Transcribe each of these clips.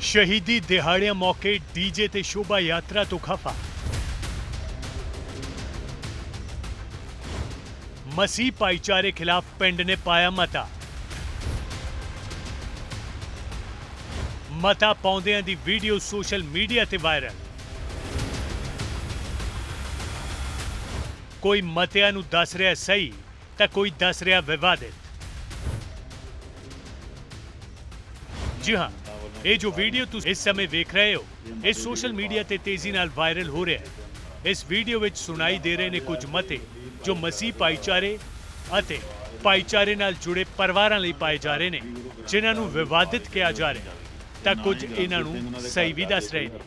ਸ਼ਹੀਦੀ ਦਿਹਾੜਿਆਂ ਮੌਕੇ ਡੀਜੇ ਤੇ ਸ਼ੋਭਾ ਯਾਤਰਾ ਤੋਂ ਖਫਾ। ਮਸੀਹ ਭਾਈਚਾਰੇ ਖਿਲਾਫ ਪਿੰਡ ਨੇ ਪਾਇਆ ਮਤਾ। ਮਤਾ ਪਾਉਂਦਿਆਂ ਦੀ ਵੀਡੀਓ ਸੋਸ਼ਲ ਮੀਡੀਆ ਤੇ ਵਾਇਰਲ। ਕੋਈ ਮਤਿਆਂ ਨੂੰ ਦੱਸ ਰਿਹਾ ਸਹੀ ਤਾਂ ਕੋਈ ਦੱਸ ਰਿਹਾ ਵਿਵਾਦਿਤ। ਜੀ ਹਾਂ ਇਹ ਜੋ ਵੀਡੀਓ ਤੁਸੀਂ ਇਸ ਸਮੇਂ ਵੇਖ ਰਹੇ ਹੋ, ਇਹ ਸੋਸ਼ਲ ਮੀਡੀਆ ਤੇ ਤੇਜ਼ੀ ਨਾਲ ਵਾਇਰਲ ਹੋ ਰਿਹਾ ਹੈ। ਇਸ ਵੀਡੀਓ ਵਿੱਚ ਸੁਣਾਈ ਦੇ ਰਹੇ ਨੇ ਕੁਝ ਮਤੇ ਜੋ ਮਸੀਹ ਭਾਈਚਾਰੇ ਅਤੇ ਭਾਈਚਾਰੇ ਨਾਲ ਜੁੜੇ ਪਰਿਵਾਰਾਂ ਲਈ ਪਾਏ ਜਾ ਰਹੇ ਨੇ, ਜਿਨ੍ਹਾਂ ਨੂੰ ਵਿਵਾਦਿਤ ਕਿਹਾ ਜਾ ਰਿਹਾ ਤਾਂ ਕੁਝ ਇਹਨਾਂ ਨੂੰ ਸਹੀ ਵੀ ਦੱਸ ਰਹੇ ਨੇ।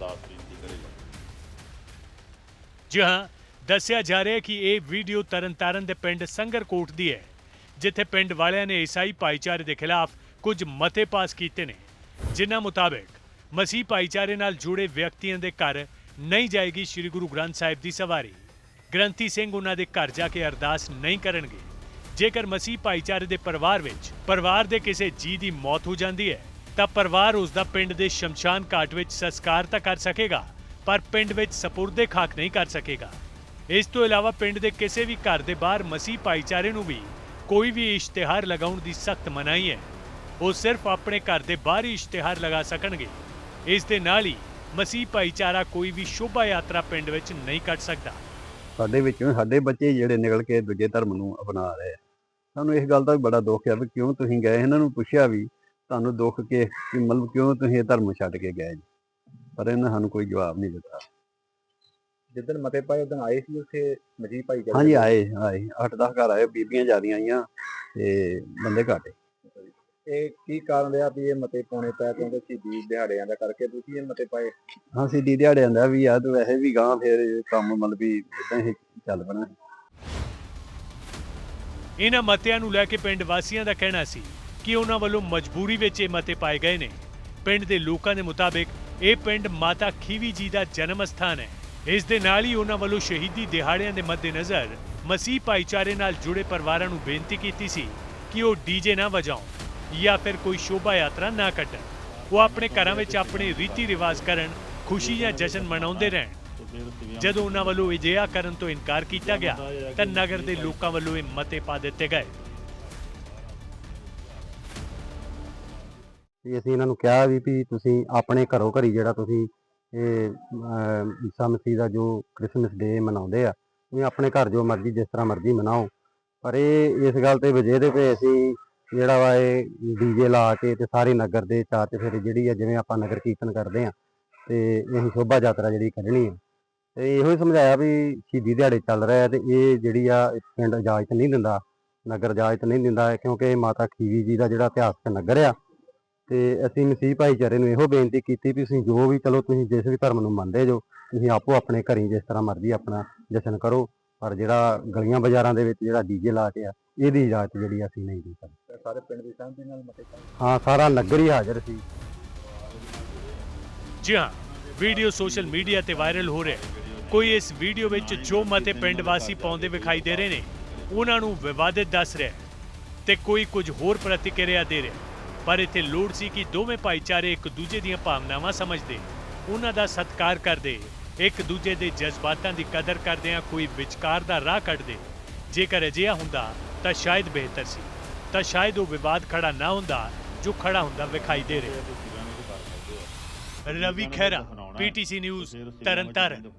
ਜੀ ਹਾਂ, ਦੱਸਿਆ ਜਾ ਰਿਹਾ ਹੈ ਕਿ ਇਹ ਵੀਡੀਓ ਤਰਨਤਾਰਨ ਦੇ ਪਿੰਡ ਸੰਗਰਕੋਟ ਦੀ ਹੈ, ਜਿੱਥੇ ਪਿੰਡ ਵਾਲਿਆਂ ਨੇ ਈਸਾਈ ਭਾਈਚਾਰੇ ਦੇ ਖਿਲਾਫ ਕੁਝ ਮਤੇ ਪਾਸ ਕੀਤੇ ਨੇ। ਜਿਨ੍ਹਾਂ ਮੁਤਾਬਕ ਮਸੀਹ ਭਾਈਚਾਰੇ ਨਾਲ ਜੁੜੇ ਵਿਅਕਤੀਆਂ ਦੇ ਘਰ ਨਹੀਂ ਜਾਏਗੀ ਸ੍ਰੀ ਗੁਰੂ ਗ੍ਰੰਥ ਸਾਹਿਬ ਦੀ ਸਵਾਰੀ। ਗ੍ਰੰਥੀ ਸਿੰਘ ਉਹਨਾਂ ਦੇ ਘਰ ਜਾ ਕੇ ਅਰਦਾਸ ਨਹੀਂ ਕਰਨਗੇ। ਜੇਕਰ ਮਸੀਹ ਭਾਈਚਾਰੇ ਦੇ ਪਰਿਵਾਰ ਵਿੱਚ ਪਰਿਵਾਰ ਦੇ ਕਿਸੇ ਜੀ ਦੀ ਮੌਤ ਹੋ ਜਾਂਦੀ ਹੈ, ਤਾਂ ਪਰਿਵਾਰ ਉਸ ਦਾ ਪਿੰਡ ਦੇ ਸ਼ਮਸ਼ਾਨ ਘਾਟ ਵਿੱਚ ਸੰਸਕਾਰ ਤਾਂ ਕਰ ਸਕੇਗਾ, ਪਰ ਪਿੰਡ ਵਿੱਚ ਸਪੁਰਦੇ ਖਾਕ ਨਹੀਂ ਕਰ ਸਕੇਗਾ। ਇਸ ਤੋਂ ਇਲਾਵਾ ਪਿੰਡ ਦੇ ਕਿਸੇ ਵੀ ਘਰ ਦੇ ਬਾਹਰ ਮਸੀਹ ਭਾਈਚਾਰੇ ਨੂੰ ਵੀ ਕੋਈ ਵੀ ਇਸ਼ਤਿਹਾਰ ਲਗਾਉਣ ਦੀ ਸਖਤ ਮਨਾਹੀ ਹੈ। ਉਹ ਸਿਰਫ ਆਪਣੇ ਘਰ ਦੇ ਬਾਹਰ ਹੀ ਇਸ਼ਤਿਹਾਰ ਲਗਾ ਸਕਣਗੇ। ਇਸ ਦੇ ਨਾਲ ਹੀ ਮਸੀਹ ਭਾਈਚਾਰਾ ਕੋਈ ਵੀ ਸ਼ੋਭਾ ਯਾਤਰਾ ਪਿੰਡ ਵਿੱਚ ਨਹੀਂ ਕੱਢ ਸਕਦਾ। ਸਾਡੇ ਵਿੱਚੋਂ ਸਾਡੇ ਬੱਚੇ ਜਿਹੜੇ ਨਿਕਲ ਕੇ ਦੂਜੇ ਧਰਮ ਨੂੰ ਅਪਣਾ ਰਹੇ ਆ। ਸਾਨੂੰ ਇਸ ਗੱਲ ਦਾ ਵੀ ਬੜਾ ਦੁੱਖ ਹੈ ਵੀ ਕਿਉਂ ਤੁਸੀਂ ਗਏ ਇਹਨਾਂ ਨੂੰ ਪੁੱਛਿਆ ਵੀ ਤੁਹਾਨੂੰ ਦੁੱਖ ਕੇ ਕਿ ਮਤਲਬ ਕਿਉਂ ਤੁਸੀਂ ਇਹ ਧਰਮ ਛੱਡ ਕੇ ਗਏ ਜੀ? ਪਰ ਇਹਨਾਂ ਸਾਨੂੰ ਕੋਈ ਜਵਾਬ ਨਹੀਂ ਦਿੱਤਾ। ਜਿੱਦਣ ਮਤੇ ਪਾਏ ਉਦੋਂ ਆਏ ਸੀ ਉੱਥੇ ਮਜੀਦ ਭਾਈ ਹਾਂਜੀ ਆਏ ਆਏ। 8-10 ਘਰ ਆਏ ਬੀਬੀਆਂ ਜਿਆਦੀਆਂ ਆਈਆਂ ਤੇ ਬੰਦੇ ਘੱਟ ਇਹ ਕੀ ਕਾਰਨ ਰਿਹਾ ਵੀ ਇਹ ਮਤੇ ਪਾਉਣੇ ਪਏ ਕਿਉਂਕਿ ਸ਼ਹੀਦੀ ਦਿਹਾੜਿਆਂ ਦਾ ਕਰਕੇ ਤੁਸੀਂ ਇਹ ਮਤੇ ਪਾਏ? ਹਾਂ ਸਿੱਧੀ ਦਿਹਾੜਿਆਂ ਦਾ ਵੀ ਆ ਤੇ ਵੈਸੇ ਵੀ ਗਾਂ ਫਿਰ ਇਹ ਕੰਮ ਮਤਲਬ ਵੀ ਇਦਾਂ ਹੀ ਚੱਲ ਪਣਾ। ਇਹਨਾਂ ਮਤਿਆਂ ਨੂੰ ਲੈ ਕੇ ਪਿੰਡ ਵਾਸੀਆਂ ਦਾ ਕਹਿਣਾ ਸੀ ਕਿ ਉਹਨਾਂ ਵੱਲੋਂ ਮਜਬੂਰੀ ਵਿੱਚ ਇਹ ਮਤੇ ਪਾਏ ਗਏ ਨੇ। ਪਿੰਡ ਦੇ ਲੋਕਾਂ ਦੇ ਮੁਤਾਬਿਕ ਇਹ ਪਿੰਡ ਮਾਤਾ ਖੀਵੀ ਜੀ ਦਾ ਜਨਮ ਸਥਾਨ ਹੈ। ਇਸ ਦੇ ਨਾਲ ਹੀ ਉਹਨਾਂ ਵੱਲੋਂ ਸ਼ਹੀਦੀ ਦਿਹਾੜਿਆਂ ਦੇ ਮੱਦੇਨਜ਼ਰ ਮਸੀਹ ਭਾਈਚਾਰੇ ਨਾਲ ਜੁੜੇ ਪਰਿਵਾਰਾਂ ਨੂੰ ਬੇਨਤੀ ਕੀਤੀ ਸੀ ਕਿ ਉਹ ਡੀਜੇ ਨਾ ਵਜਾਉਣ। ਜਾਂ ਫਿਰ ਕੋਈ ਸ਼ੋਭਾ ਯਾਤਰਾ ਨਾ ਕੱਢਣ। ਉਹ ਆਪਣੇ ਘਰਾਂ ਵਿੱਚ ਆਪਣੇ ਰੀਤੀ ਰਿਵਾਜ ਕਰਨ ਖੁਸ਼ੀ ਜਾਂ ਜਸ਼ਨ ਮਨਾਉਂਦੇ ਰਹਿਣ। ਜਦੋਂ ਉਹਨਾਂ ਵੱਲੋਂ ਅਜਿਹਾ ਕਰਨ ਤੋਂ ਇਨਕਾਰ ਕੀਤਾ ਗਿਆ ਤਾਂ ਨਗਰ ਦੇ ਲੋਕਾਂ ਵੱਲੋਂ ਇਹ ਮਤੇ ਪਾ ਦਿੱਤੇ ਗਏ। ਵੀ ਅਸੀਂ ਇਹਨਾਂ ਨੂੰ ਕਿਹਾ ਵੀ ਵੀ ਤੁਸੀਂ ਆਪਣੇ ਘਰੋਂ ਘਰੀ ਜਿਹੜਾ ਤੁਸੀਂ ਇਹ ਅਮ, ਈਸਾ ਮਸੀਹ ਦਾ ਜੋ ਕ੍ਰਿਸਮਸ ਡੇ ਮਨਾਉਂਦੇ ਆ ਤੁਸੀਂ ਆਪਣੇ ਘਰ ਜੋ ਮਰਜ਼ੀ ਜਿਸ ਤਰ੍ਹਾਂ ਮਰਜ਼ੀ ਮਨਾਓ। ਪਰ ਇਹ ਇਸ ਗੱਲ ਤੇ ਵਜੇ ਦੇ ਪਏ ਅਸੀਂ ਜਿਹੜਾ ਵਾ ਇਹ ਡੀਜੇ ਲਾ ਕੇ ਤੇ ਸਾਰੇ ਨਗਰ ਦੇ ਚਾਰ ਚਫੇਰੇ ਜਿਹੜੀ ਆ ਜਿਵੇਂ ਆਪਾਂ ਨਗਰ ਕੀਰਤਨ ਕਰਦੇ ਆ, ਤੇ ਅਸੀਂ ਸ਼ੋਭਾ ਯਾਤਰਾ ਜਿਹੜੀ ਕੱਢਣੀ ਆ। ਤੇ ਇਹੋ ਹੀ ਸਮਝਾਇਆ ਵੀ ਸ਼ਹੀਦੀ ਦਿਹਾੜੇ ਚੱਲ ਰਿਹਾ ਤੇ ਇਹ ਜਿਹੜੀ ਆ ਪਿੰਡ ਇਜਾਜ਼ਤ ਨਹੀਂ ਦਿੰਦਾ, ਨਗਰ ਇਜਾਜ਼ਤ ਨਹੀਂ ਦਿੰਦਾ ਕਿਉਂਕਿ ਇਹ ਮਾਤਾ ਖੀਵੀ ਜੀ ਦਾ ਜਿਹੜਾ ਇਤਿਹਾਸਕ ਨਗਰ ਆ। ਤੇ ਅਸੀਂ ਮਸੀਹ ਭਾਈਚਾਰੇ ਨੂੰ ਇਹੋ ਬੇਨਤੀ ਕੀਤੀ ਵੀ ਤੁਸੀਂ ਜੋ ਵੀ ਚਲੋ ਤੁਸੀਂ ਜਿਸ ਵੀ ਧਰਮ ਨੂੰ ਮੰਨਦੇ ਜੋ, ਤੁਸੀਂ ਆਪੋ ਆਪਣੇ ਘਰੀ ਜਿਸ ਤਰ੍ਹਾਂ ਮਰਜ਼ੀ ਆਪਣਾ ਜਸ਼ਨ ਕਰੋ। ਪਰ ਜਿਹੜਾ ਗਲੀਆਂ ਬਾਜ਼ਾਰਾਂ ਦੇ ਵਿੱਚ ਜਿਹੜਾ ਡੀਜੇ ਲਾ ਕੇ ਆ ਇਹਦੀ ਇਜਾਜ਼ਤ ਜਿਹੜੀ ਅਸੀਂ ਨਹੀਂ ਦੇ ਸਕਦੇ। ਸਾਰੇ ਪਿੰਡ ਦੀ ਸਹਿਮਤੀ ਨਾਲ ਮਤੇ ਹਾਂ ਸਾਰਾ ਨਗਰ ਹੀ ਹਾਜ਼ਰ ਸੀ। ਜੀ ਹਾਂ ਵੀਡੀਓ ਸੋਸ਼ਲ ਮੀਡੀਆ ਤੇ ਵਾਇਰਲ ਹੋ ਰਿਹਾ ਹੈ। ਕੋਈ ਇਸ ਵੀਡੀਓ ਵਿੱਚ ਜੋ ਮਤੇ ਪਿੰਡ ਵਾਸੀ ਪਾਉਂਦੇ ਵਿਖਾਈ ਦੇ ਰਹੇ ਨੇ ਉਹਨਾਂ ਨੂੰ ਵਿਵਾਦਿਤ ਦੱਸ ਰਿਹਾ ਤੇ ਕੋਈ ਕੁਝ ਹੋਰ ਪ੍ਰਤੀਕਿਰਿਆ ਦੇ ਰਿਹਾ। ਪਰ ਇੱਥੇ ਲੋੜ ਸੀ ਕਿ ਦੋਵੇਂ ਭਾਈਚਾਰੇ ਇੱਕ ਦੂਜੇ ਦੀਆਂ ਭਾਵਨਾਵਾਂ ਸਮਝਦੇ ਉਹਨਾਂ ਦਾ ਸਤਿਕਾਰ ਕਰਦੇ। ਇੱਕ ਦੂਜੇ ਦੇ ਜਜ਼ਬਾਤਾਂ ਦੀ ਕਦਰ ਕਰਦਿਆਂ ਕੋਈ ਵਿਚਕਾਰ ਦਾ ਰਾਹ ਕੱਢਦੇ ਜੇਕਰ ਅਜਿਹਾ ਹੁੰਦਾ ਤਾਂ ਸ਼ਾਇਦ ਬਿਹਤਰ ਸੀ। ਤਾਂ ਸ਼ਾਇਦ ਉਹ ਵਿਵਾਦ ਖੜਾ ਨਾ ਹੁੰਦਾ ਜੋ ਖੜਾ ਹੁੰਦਾ ਵਿਖਾਈ ਦੇ ਰਿਹਾ। Ravi Khaira PTC news Tarn Taran.